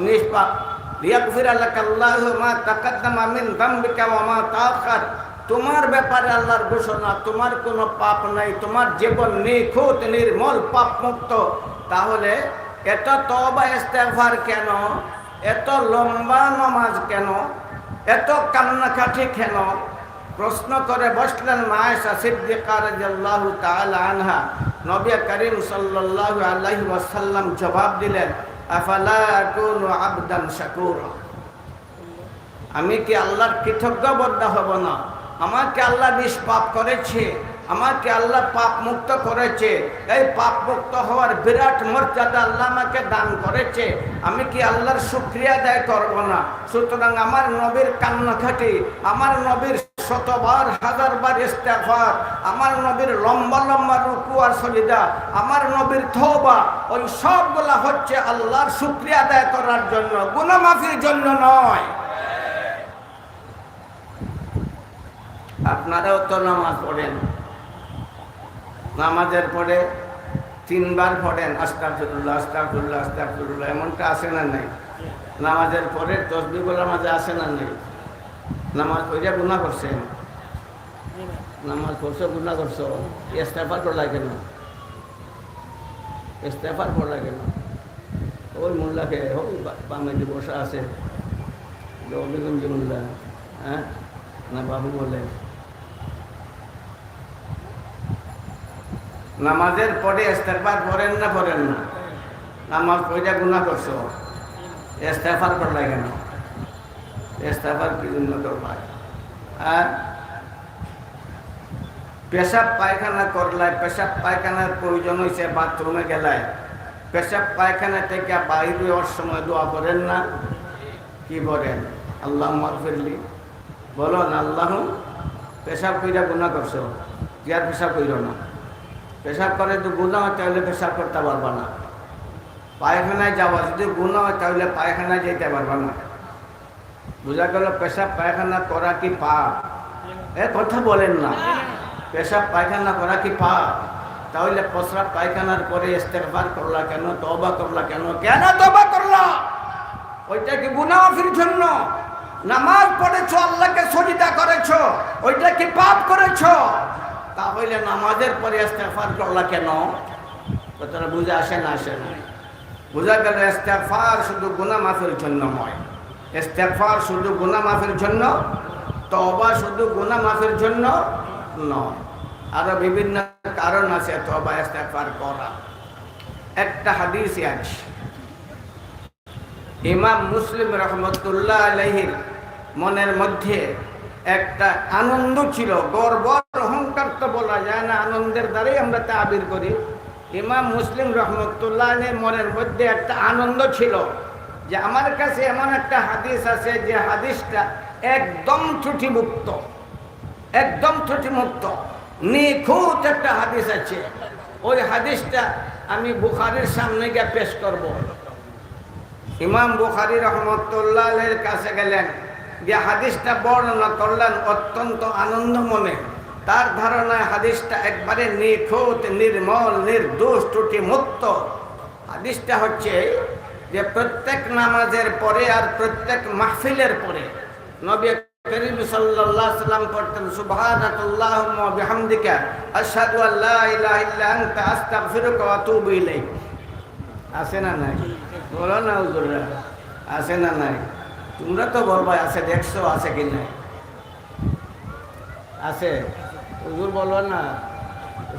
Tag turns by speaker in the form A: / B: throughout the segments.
A: নিষ্পাপ মা তোমার ব্যাপারে আল্লাহর ঘোষণা তোমার কোনো পাপ নাই তোমার জীবন নিখুঁত নির্মল পাপ মুক্ত তাহলে এত তবা ইস্তেগফার কেন এত লম্বা নমাজ কেন এত কান্নাকাটি কেন প্রশ্ন করে বসলেন মায়েশা সিদ্দিকা রাদিয়াল্লাহু আনহা নবী করিম সাল্লাল্লাহু আলাইহি ওয়াসাল্লাম জবাব দিলেন আমি কি আল্লাহর কৃতজ্ঞবদ্ধ হব না? আমাকে আল্লাহ নিষ্পাপ করেছে, আমাকে আল্লাহ পাপ মুক্ত করেছে। এই পাপ মুক্ত হওয়ার বিরাট মর্যাদা আল্লাহ আমাকে দান করেছে। আমি কি আল্লাহর শুক্রিয়া আদায় করব না? সুতরাং আমার নবীর কান্নাকাটি আমার নবীর শতবার, হাজারবার ইস্তেফার আমার নবীর লম্বা লম্বা রুকু আর সলিদা আমার নবীর থৌবা ওই সবগুলা হচ্ছে আল্লাহর শুক্রিয়া আদায় করার জন্য, গুনামাফির জন্য নয়। আপনারাও তো নামাজ পড়েন। নামাজের পরে তিনবার পড়েন আস্তাফুল্লাহ আস্তাফুল্লাহ আস্তাফুল্লাহ এমনটা আসে না নাই? নামাজের পরে তসবিগুলোর মাঝে আসে না নাই? নামাজ পড়িয়া গুণা করছেন নামাজ পড়ছো গুণা করছ ইস্তেফার পড়লা কেন? ইস্তেফার পড়লা কেন? ওই মোল্লাকে ওই যে বসা আছে মোল্লা হ্যাঁ? না বাবু বলে। নামাজের পরে ইস্তেফার পড়েন না পড়েন না। নামাজ পড়িয়া গুণা করছ ইস্তেফার করলা কেন? ইস্তেফার কি জন্য করলা আর পেশাব পায়খানা করলায়, পেশাব পায়খানার প্রয়োজন হয়েছে বাথরুমে গেলায়। পেশাব পায়খানা থেকে বাইরে হওয়ার সময় দোয়া করেন না? কি বলেন? আল্লাহ মারফিরলি বলো না আল্লাহ পেশাব কইরা গুণা করছ আর পেশাব কইর না। পেশাব করে তো গুণা হয় তাহলে পেশাব করতে পারবা না। পায়খানায় যাওয়া, যদি গুণা হয় তাহলে পায়খানায় যেতে পারবা না। বোঝা গেল পেশাব পায়খানা করা কি পাপ? এ কথা বলেন না। পেশাব পায়খানা করা কি পাপ? তাহলে প্রস্রাব পায়খানার পরে ইস্তেকবার করলা কেন? তবা করলা কেন? কেন তবা করলা? ওইটা কি গুনাফির জন্য? নামাজ পড়েছো, আল্লাহকে সজিদা করেছ, ওইটা কি পাপ করেছ? তাহলে নামাজের পরে ইস্তেগফার করলা কেন? কথাটা বুঝে আসে না আসে না। বোঝা গেল ইস্তেগফার শুধু গুনাহ মাফের জন্য নয় ইস্তেগফার শুধু গুনাহ মাফের জন্য তবা শুধু গুনাহ মাফের জন্য নয়। আরও বিভিন্ন কারণ আছে তওবা, ইস্তেগফার করা। একটা হাদিস আছে। ইমাম মুসলিম রহমতুল্লাহ আলহির মনের মধ্যে একটা আনন্দ ছিল, গর্ব অহংকার তো বলা যায় না, আনন্দের দ্বারাই আমরা তা আবির করি। ইমাম মুসলিম রহমতুল্লাহ মনের মধ্যে একটা আনন্দ ছিল। যে আমার কাছে এমন একটা হাদিস আছে যে হাদিসটা একদম ত্রুটিমুক্ত। একদম ত্রুটিমুক্ত। নিখুঁত একটা হাদিস আছে। ওই হাদিসটা আমি বুখারির সামনে গিয়ে পেশ করব। ইমাম বুখারি রহমতুল্লাহের কাছে গেলেন। যে হাদিসটা বর্ণনা করলেন অত্যন্ত আনন্দ মনে। তার ধারণায় হাদিসটা একবারে নিখুঁত, নির্মল, নির্দোষ ত্রুটি মুক্ত হাদিসটা হচ্ছে যে প্রত্যেক নামাজের পরে আর প্রত্যেক মাহফিলের পরে নবী করিম সাল্লাল্লাহু সাল্লাম পড়তেন, সুবহানাকাল্লাহুম্মা বিহামদিকা আশহাদু আল্লা ইলাহা ইল্লা আনতা, আস্তাগফিরুকা ওয়া আতুবু ইলাইক। আছে না নাই? বলো না হুজুররা, আছে না নাই? তোমরা তো বলবা আছে, দেখছ আছে কি নাই? আছে? হুজুর বলো না,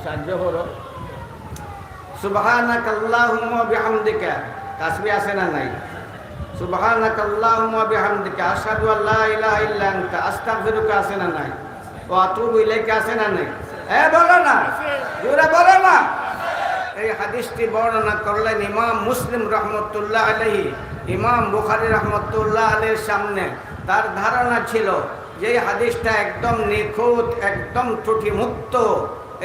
A: সাহায্য করো। সুবহানাক আল্লাহুম্মা বিহামদিকা তাসবি আছে না নাই? সুবহানাক আল্লাহুম্মা বিহামদিকা, আশহাদু আল্লা ইলাহা ইল্লা আনতা, আস্তাগফিরুকা আছে না নাই? ও আতুবু ইলাইকা আছে না নাই? এ, বলো না, জোরে বলো না। এই হাদিসটি বর্ণনা করলেন ইমাম মুসলিম রহমতুল্লাহ আলহি ইমাম বুখারি রহমতুল্লাহ আলীর সামনে। তার ধারণা ছিল যে হাদিসটা একদম নিখুঁত, একদম ত্রুটিমুক্ত।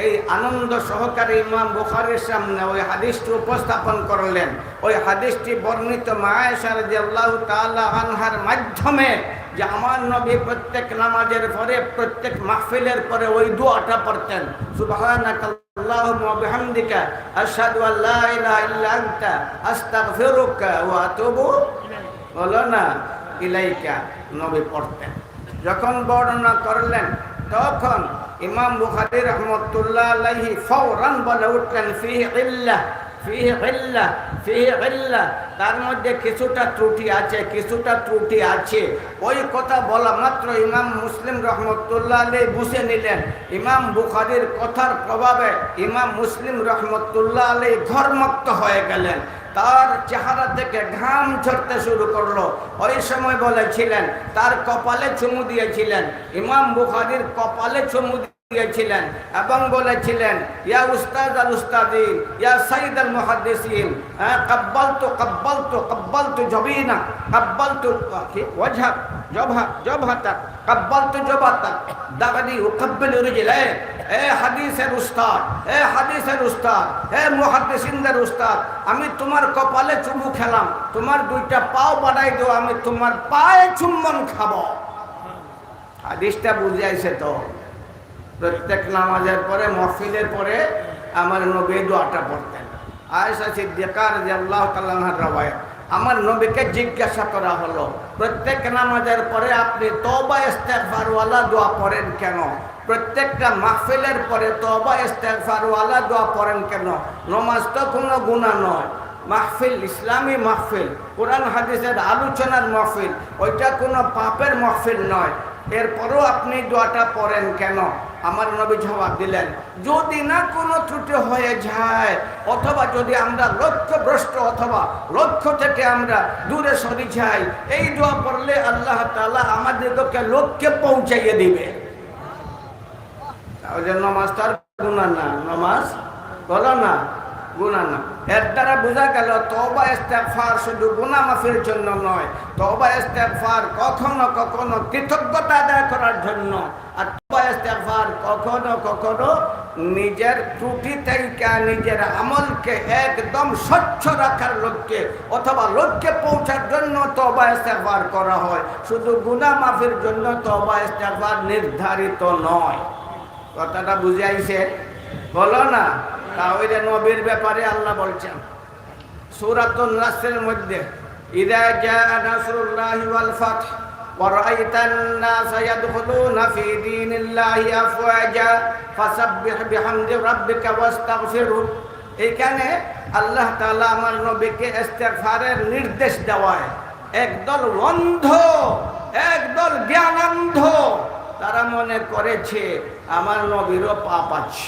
A: এই আনন্দ সহকারে ইমাম বুখারির সামনে ওই হাদিসটি উপস্থাপন করলেন। ওই হাদিসটি বর্ণিত মায়েশার জাল্লাহ তালা আনহার মাধ্যমে যে আমার নবী প্রত্যেক নামাজের পরে, প্রত্যেক মাহফিলের পরে ওই দোয়াটা পড়তেন। না নবী পড়তেন। যখন বর্ণনা করলেন, তখন ইমাম বুখারি রহমতুল্লাহ ফৌরান বলে উঠলেন তার মধ্যে কিছুটা ত্রুটি আছে, কিছুটা ত্রুটি আছে। ওই কথা বলা মাত্র ইমাম মুসলিম রহমতুল্লাহ আলী বুঝে নিলেন। ইমাম বুখারির কথার প্রভাবে ইমাম মুসলিম রহমতুল্লাহ আলী ঘরমুক্ত হয়ে গেলেন। তার চেহারা থেকে ঘাম ঝরতে শুরু করল। ওই সময় বলেছিলেন, তার কপালে চুমু দিয়েছিলেন। ইমাম বুখারির কপালে চুমু দিয়েছিলেন এবং বলেছিলেন, ইয়া উস্তাদ আল উস্তাদিন, ইয়া সাইদ আল মুহাদ্দিসিন তো তো তো তো জবহা তো এ হাদিসের উস্তাদ, এ হাদিসের উস্তাদ, এ মুহাদ্দিসিনদের উস্তাদ, আমি তোমার কপালে চুমু খেলাম, তোমার দুইটা পাও বাড়াই দাও, আমি তোমার পায়ে চুম্বন খাব। হাদিসটা বুঝাইছে তো। প্রত্যেক নামাজের পরে, মহফিলের পরে আমার নবী দোয়াটা পড়তেন। আয়েশা সিদ্দিকার যে আল্লাহ তাল্লাহার রবায়ত আমার নবীকে জিজ্ঞাসা করা হলো, প্রত্যেক নামাজের পরে আপনি তবা ইস্তেগফারওয়ালা দোয়া পড়েন কেন? প্রত্যেকটা মাহফিলের পরে তবা ইস্তেগফারওয়ালা দোয়া পড়েন কেন? নমাজ তো কোনো গুণা নয়। মাহফিল ইসলামী মাহফিল, কোরআন হাদিসের আলোচনার মাহফিল, ওইটা কোনো পাপের মাহফিল নয়। এরপরও আপনি দোয়াটা পড়েন কেন? আমার নবী জবাব দিলেন, যদি না কোনো ত্রুটি হয়ে যায়, অথবা যদি আমরা লক্ষ্যভ্রষ্ট অথবা লক্ষ্য থেকে আমরা দূরে সরে যাই, এই দোয়া পড়লে আল্লাহ তালা আমাদেরকে লক্ষ্যে পৌঁছাইয়ে দিবে। তাহলে নমাজ তার গুণা না, নমাজ বলো না গুণা না। এর দ্বারা বোঝা গেল তবা ইস্তেগফার শুধু গুণা মাফির জন্য নয়। তবা ইস্তেগফার কখনো কখনো কৃতজ্ঞতা আদায় করার জন্য। আর তবা ইস্তেগফার কখনো কখনো নিজের ত্রুটি থেকে নিজের আমলকে একদম স্বচ্ছ রাখার লক্ষ্যে অথবা লক্ষ্যে পৌঁছার জন্য তবা ইস্তেগফার করা হয়। শুধু গুণা মাফির জন্য তবা ইস্তেগফার নির্ধারিত নয়। কথাটা বুঝাইছে বলো না। তাহলে নবীর ব্যাপারে আল্লাহ বলছেন সূরাতুন নাসের মধ্যে ইদা জাআ নাসরুল্লাহি ওয়াল ফাতহ ورأيت الناس يدخلون في دين الله أفواجا فسبح بحمد ربك واستغفره এখানে আল্লাহ তাআলা আমার নবীকে ইস্তেগফারের নির্দেশ দেওয়ায় একদল অন্ধ একদল জ্ঞানান্ধ তারা মনে করেছে আমার নবীরও পাপ আছে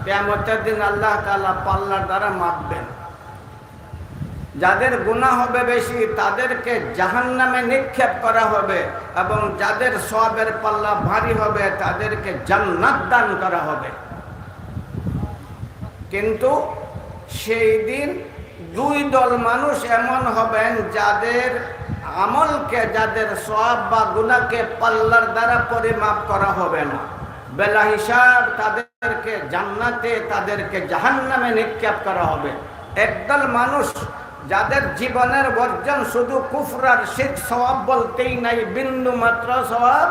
A: না কেমতের দিন আল্লাহ তালা পাল্লার দ্বারা মাপবেন। যাদের গুণা হবে বেশি, তাদেরকে জাহান নামে নিক্ষেপ করা হবে এবং যাদের সবের পাল্লা ভারী হবে, তাদেরকে জান্নাত দান করা হবে। কিন্তু সেই দিন দুই দল মানুষ এমন হবেন, যাদের আমলকে, যাদের সব বা গুণাকে পাল্লার দ্বারা পরিমাপ করা হবে না। বেলা হিসাব তাদেরকে জান্নাতে, তাদেরকে জাহান্নামে নিক্ষেপ করা হবে। একদল মানুষ যাদের জীবনের বর্জন শুধু কুফরার শীত স্বভাব বলতেই নাই, বিন্দু মাত্র স্বভাব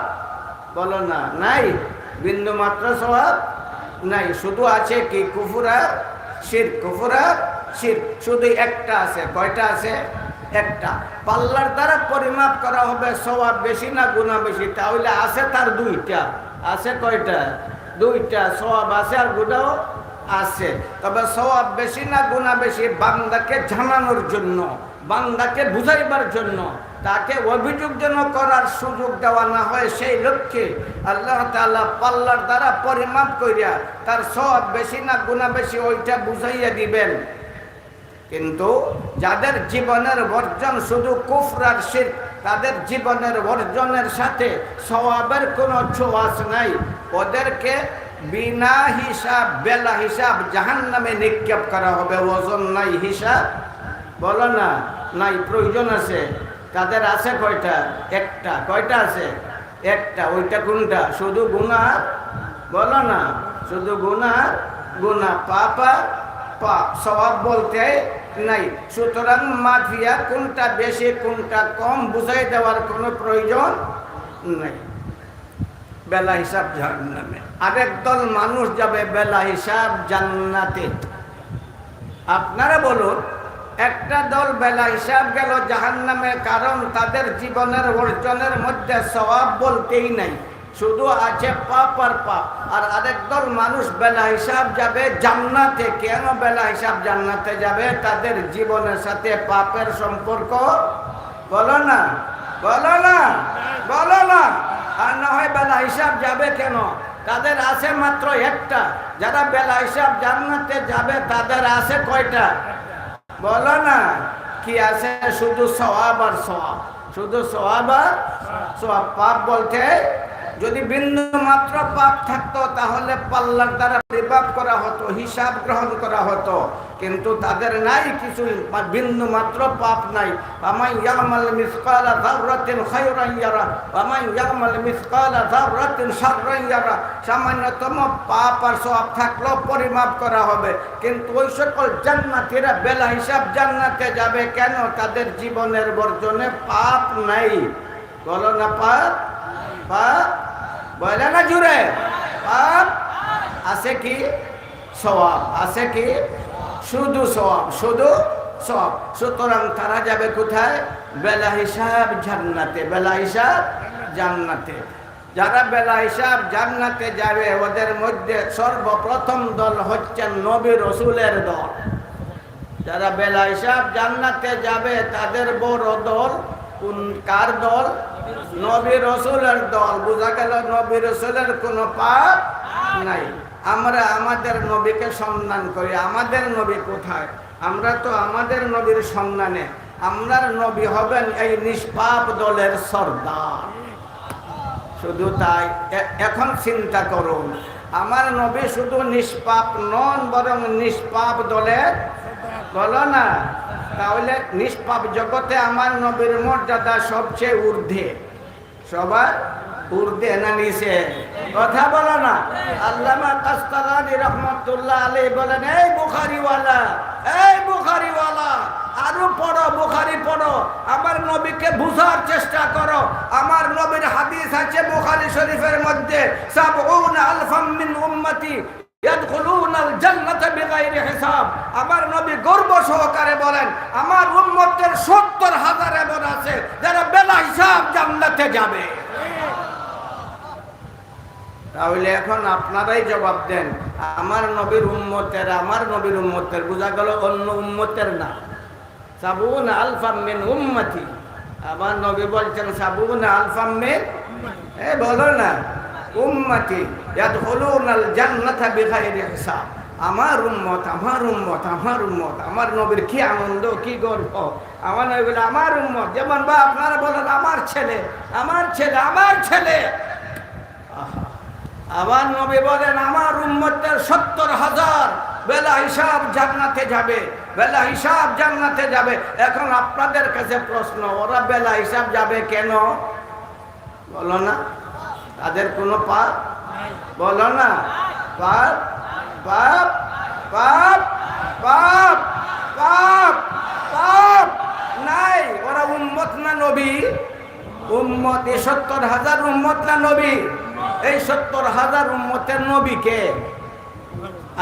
A: বলো না, নাই? বিন্দু মাত্র স্বভাব নাই। শুধু আছে কি কুফুরা শির কুফুরা শির শুধু একটা আছে, কয়টা আছে? একটা। পাল্লার দ্বারা পরিমাপ করা হবে, স্বভাব বেশি না গুণা বেশি? তাহলে আছে তার দুইটা। আছে কয়টা? দুইটা। সওয়াব আছে আর গুণাও আছে। তবে সওয়াব বেশি না গুণা বেশি বান্দাকে জানানোর জন্য, বান্দাকে বুঝাইবার জন্য। তাকে অভিযোগ যেন করার সুযোগ দেওয়া না হয় সেই লক্ষ্যে আল্লাহ তাআলা পাল্লার দ্বারা পরিমাপ করিয়া তার সব বেশি না গুণা বেশি ওইটা বুঝাইয়া দিবেন। কিন্তু যাদের জীবনের বর্জন শুধু কুফরার শির তাদের জীবনের বর্জনের সাথে স্বভাবের কোনো ছোঁয়াশ নাই। ওদেরকে বিনা হিসাব, বেলা হিসাব জাহান নামে নিক্ষেপ করা হবে, ওজন নাই হিসাব। বলো না, নাই, প্রয়োজন আছে। তাদের আছে কয়টা? একটা। কয়টা আছে? একটা। ওইটা কোনটা? শুধু গুণা বলো না, শুধু গুণা গুণা পাপা পাপ স্বভাব বলতে নাই। সুতরাং মাফিয়া কোনটা বেশি, কোনটা কম বুঝাই দেওয়ার কোনো প্রয়োজন নাই। বেলা হিসাব জাহান্নামে। আরেক দল মানুষ যাবে বেলা হিসাব জান্নাতে। আপনারা বলুন, একটা দল বেলা হিসাব গেল জাহান্নামে কারণ তাদের জীবনের অর্জনের মধ্যে স্বভাব বলতেই নাই। শুধু আছে পাপ আর পাপ। আর আরেক দল মানুষ বেলা হিসাব যাবে জান্নাতে। কেন বেলা হিসাব জান্নাতে যাবে? তাদের জীবনের সাথে পাপের সম্পর্ক। বলো না বলো না বলো না। আর না হয় বেলা হিসাব যাবে কেন? তাদের আছে মাত্র একটা। যারা বেলা হিসাব জান্নাতে যাবে, তাদের আছে কয়টা? বলো না, কি আছে? শুধু সওয়াব আর সওয়াব। শুধু সওয়াব আর সওয়াব। পাপ বলতে যদি বিন্দু মাত্র পাপ থাকতো, তাহলে পাল্লার দ্বারা পরিপাপ করা হতো, হিসাব গ্রহণ করা হতো। কিন্তু তাদের নাই কিছু বিন্দু মাত্র পাপ নাই। আমাই ইয়ামাল মিসকালা যাররাতিন খায়রান আমাই ইয়ামাল মিসকালা যাররাতিন শাররান সামান্যতম পাপ আর সওয়াব থাকলেও পরিমাপ করা হবে। কিন্তু ওই সকল জান্নাতীরা বেলা হিসাব জান্নাতে যাবে কেন? তাদের জীবনের বর্জনে পাপ নাই। বলো না পাপ? পাপ? বলে না জুড়ে? পাপ আছে কি? সওয়াব। আছে কি? শুধু সওয়াব। শুধু সব সুতরাং তারা যাবে কোথায়? বেলা হিসাব জান্নাতে। বেলা হিসাব জান্নাতে। যারা বেলা হিসাব জান্নাতে যাবে, ওদের মধ্যে সর্বপ্রথম দল হচ্ছে নবী রসুলের দল। যারা বেলা হিসাব জান্নাতে যাবে, তাদের বড় দল কোন কার দল? নবী রসুলের দল, বোঝা গেল নবী রসুলের কোনো পাপ নাই। আমরা আমাদের নবীকে সন্ধান করি, আমাদের নবী কোথায়? আমরা তো আমাদের নবীর সন্ধানে আমরার নবী হবেন এই নিষ্পাপ দলের সর্দার। শুধু তাই এখন চিন্তা করুন, আমার নবী শুধু নিষ্পাপ নন, বরং নিষ্পাপ দলের বলো না তাহলে নিষ্পাপ জগতে আমার নবীর মর্যাদা সবচেয়ে ঊর্ধ্বে। সবার ঊর্ধ্বে না নিচে? কথা বলো না। আল্লামা কাস্তালানি রহমতুল্লাহ আলী বলেন, এই বুখারিওয়ালা এই বুখারিওয়ালা, আরও পড়ো, বুখারি পড়ো। আমার নবীকে বুঝার চেষ্টা করো। আমার নবীর হাদিস আছে বুখারি শরীফের মধ্যে, সাবউন আলফাম মিন উম্মতি। আমার নবী গর্ব সহকারে বলেন, আমার উম্মতের 70 হাজার এমন আছে যারা বেলা হিসাব জান্নাতে যাবে। তাহলে এখন আপনারাই জবাব দেন, আমার নবীর উম্মতের, আমার নবীর উম্মতের, বোঝা গেল অন্য উম্মতের না। সাবুন আলফাম মিন উম্মতি। আমার নবী বলছেন, সাবুন আলফাম মিন এ, বলো না। হিসাব। আমার উম্মত আমার উম্মত আমার উম্মত। আমার নবীর কি আনন্দ, কি গর্ব? আমার নবী বলে, আমার উম্মত, যেমন বা আপনারা বলেন, আমার ছেলে আমার ছেলে আমার ছেলে। আবার নবী বলেন, আমার উম্মতের সত্তর হাজার বেলা হিসাব জান্নাতে যাবে, বেলা হিসাব জান্নাতে যাবে। এখন আপনাদের কাছে প্রশ্ন, ওরা বেলা হিসাব যাবে কেন? বলো না। তাদের কোনো পাপ? বলো না। পাপ? পাপ? পাপ? পাপ? পাপ? পাপ? নাই। ওরা উম্মত না নবী? উম্মত, এই সত্তর হাজার উম্মত না নবী? এই সত্তর হাজার উম্মতের নবীকে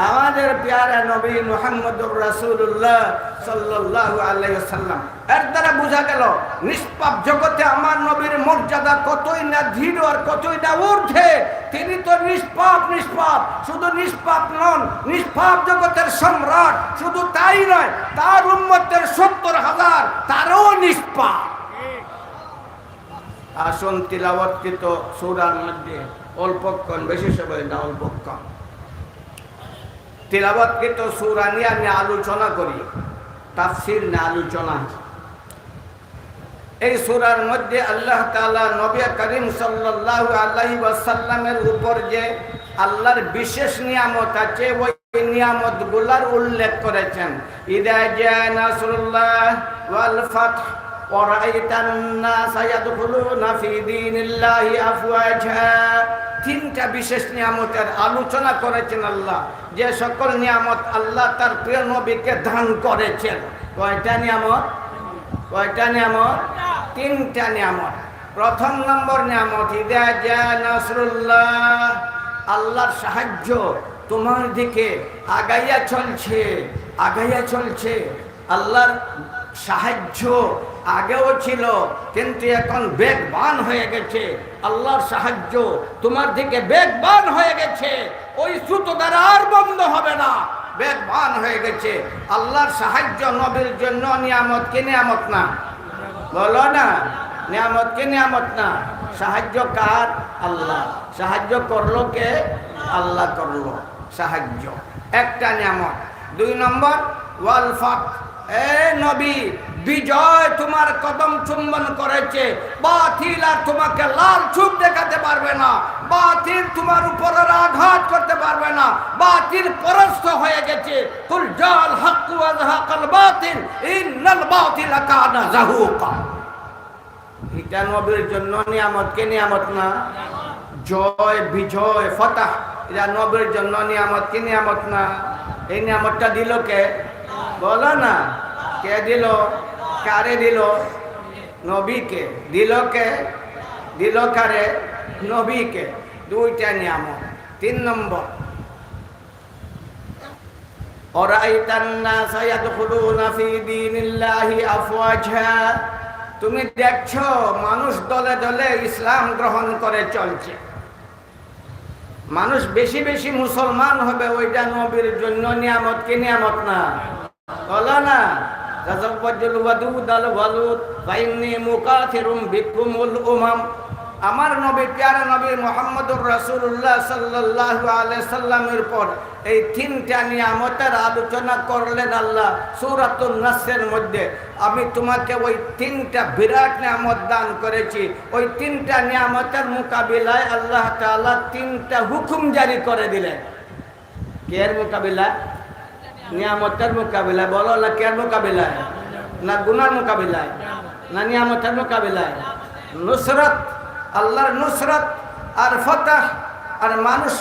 A: আমাদের পেয়ারা নবী মোহাম্মদুর রাসূলুল্লাহ সাল্লাল্লাহু আলাইহি সাল্লাম এর দ্বারা বোঝা গেল, নিষ্পাপ জগতে আমার নবীর মর্যাদা কতই না ধীর আর কতই না ঊর্ধ্বে। তিনি তো নিষ্পাপ নিষ্পাপ, শুধু নিষ্পাপ নন, নিষ্পাপ জগতের সম্রাট, শুধু তাই নয়, তার উম্মতের সত্তর হাজার, তারও নিষ্পাপ। আসন তিলাবৎকৃত সুরার মধ্যে অল্পক্ষণ, বেশি সময় না, অল্পক্ষণ। তেলাবাদকে তো সৌরা নিয়ে আমি আলোচনা করি, তাফসির না আলোচনা। এই সুরার মধ্যে আল্লাহ তালা নবিয়া করিম সাল্লাহ আল্লাহ ওয়াসাল্লামের উপর যে আল্লাহর বিশেষ নিয়ামত আছে, ওই নিয়ামতগুলার উল্লেখ করেছেন। ইদায় জা নাসরুল্লাহ তিনটা বিশেষ নিয়ামতের আলোচনা করেছেন আল্লাহ। যে সকল নিয়ামত আল্লাহ তার প্রিয় নবীকে দান করেছেন। কয়টা নিয়ামত? কয়টা নিয়ামত? তিনটা নিয়ামত। প্রথম নম্বর নিয়ামত নাসরুল্লাহ আল্লাহর সাহায্য তোমার দিকে আগাইয়া চলছে আগাইয়া চলছে। আল্লাহর সাহায্য আগেও ছিল, কিন্তু এখন বেগবান হয়ে গেছে। আল্লাহর সাহায্য তোমার দিকে বেগবান হয়ে গেছে। ওই সুতো দ্বারা আর বন্ধ হবে না। বেগবান হয়ে গেছে। আল্লাহর সাহায্য নবীর জন্য নিয়ামত কি নিয়ামত না? বলো না, নিয়ামত কি নিয়ামত না? সাহায্য কার? আল্লাহ। সাহায্য করল কে? আল্লাহ করল। সাহায্য। একটা নিয়ামত। দুই নম্বর, ওয়াল ফাত। এ নবী বিজয় তোমার কদম চুম্বন করেছে। বাতিল আর তোমাকে লাল চুপ দেখাতে পারবে না। বাতিল তোমার উপরে আঘাত করতে পারবে না। বাতিল পরস্ত হয়ে গেছে। কুল জাল হাক্কু আযহাকাল বাতিল, ইন্নাল বাতিল কানা জাহুকা। এটা নবীর জন্য নিয়ামত। কে নিয়ামত না? জয়, বিজয়, ফতাহ। এটা নবীর জন্য নিয়ামত। কি নিয়ামত না? এই নিয়ামতটা দিল কে? বলো না। কে দিল? কারে দিল নবীকে দিল কে দিল কারে নবীকে দুইটা নিয়ামত তিন নম্বর أرأيت الناس يدخلون في دين الله أفواجا তুমি দেখছো মানুষ দলে দলে ইসলাম গ্রহণ করে চলছে মানুষ বেশি বেশি মুসলমান হবে ওইটা নবীর জন্য নিয়ামত কি নিয়ামত না বলো না তাজাব্বাজুল ওয়াদুদ আল ওয়ালুদ ফাইন্নি মুকাথিরুম বিকুমুল আমার নবী, প্যারা নবী মোহাম্মদুর রাসূলুল্লাহ সাল্লাল্লাহু আলাইহি সাল্লামের পর এই তিনটা নিয়ামতের আলোচনা করলেন আল্লাহ সূরাতুন নাসের মধ্যে। আমি তোমাকে ওই তিনটা বিরাট নিয়ামত দান করেছি। ওই তিনটা নিয়ামতের মোকাবিলায় আল্লাহ তাআলা তিনটা হুকুম জারি করে দিলেন। কের মোকাবিলায় নিয়ামতের মোকাবিলায়। বলো না কের মোকাবিলায়? না গুনার মোকাবিলায়? না নিয়ামতের মোকাবিলায়? নুসরত, আল্লাহর নুসরত আর ফতাহ আর মানুষ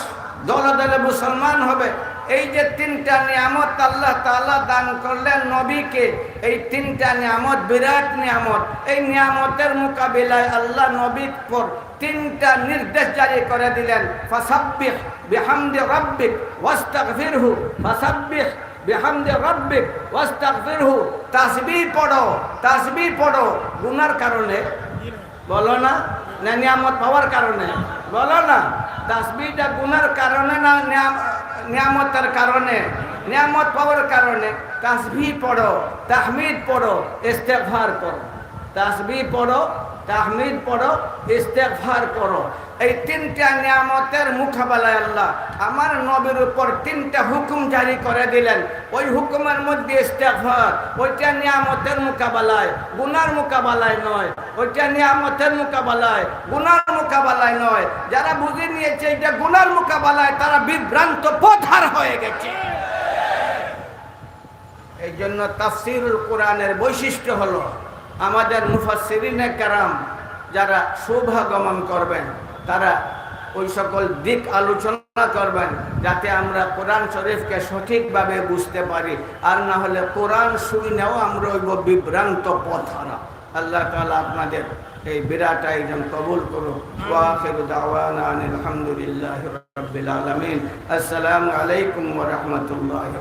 A: দলে দলে মুসলমান হবে। এই যে তিনটা নিয়ামত আল্লাহ তাআলা দান করলেন নবীকে, এই তিনটা নিয়ামত বিরাট নিয়ামত। এই নিয়ামতের মোকাবিলায় আল্লাহ নবীর পর তিনটা নির্দেশ জারি করে দিলেন। ফাসাব্বিহ বিহামদি রাব্বিক ওয়াস্তাগফিরহু, ফাসাব্বিহ বিহামদি রাব্বিক ওয়াস্তাগফিরহু। তাসবিহ পড়ো তাসবিহ পড়ো। গুনার কারণে, বলো না না নিয়ামত পাওয়ার কারণে, বলো না, তাসবিহটা গুনার কারণে না নিয়াম- নিয়ামতের কারণে? নিয়ামত পাওয়ার কারণে, তাসবিহ পড়ো, তাহমিদ পড়ো, ইস্তেগফার করো। তাসবিহ পড়ো তাহমিদ পড়ো, ইস্তেগফার করো এই তিনটা নিয়ামতের মোকাবেলায় আল্লাহ আমার নবীর উপর তিনটা হুকুম জারি করে দিলেন। ওই হুকুমের মধ্যে ইস্তেগফার, ওইটা নিয়ামতের মোকাবেলায়, গুনার মোকাবেলায় নয়। ওইটা নিয়ামতের মোকাবেলায়, গুনার মোকাবেলায় নয়। যারা বুঝে নিয়েছে এটা গুনার মোকাবেলায়, তারা বিভ্রান্ত পথার হয়ে গেছে। এই জন্য তাফসিরুল কোরআনের বৈশিষ্ট্য হলো আমাদের মুফাসসিরিনে কারাম যারা শুভাগমন করবেন, তারা ওই সকল দিক আলোচনা করবেন যাতে আমরা কোরআন শরীফকে সঠিকভাবে বুঝতে পারি। আর না হলে কোরআন শুনেও আমরা ওই বিভ্রান্ত পথ হারা আল্লাহ তাআলা আপনাদের এই বিরাট আয়োজন কবুল করুন ওয়াখির দাওয়ানা আনিল হামদুলিল্লাহি রাব্বিল আলামিন। আসসালামু আলাইকুম রাহমাতুল্লাহি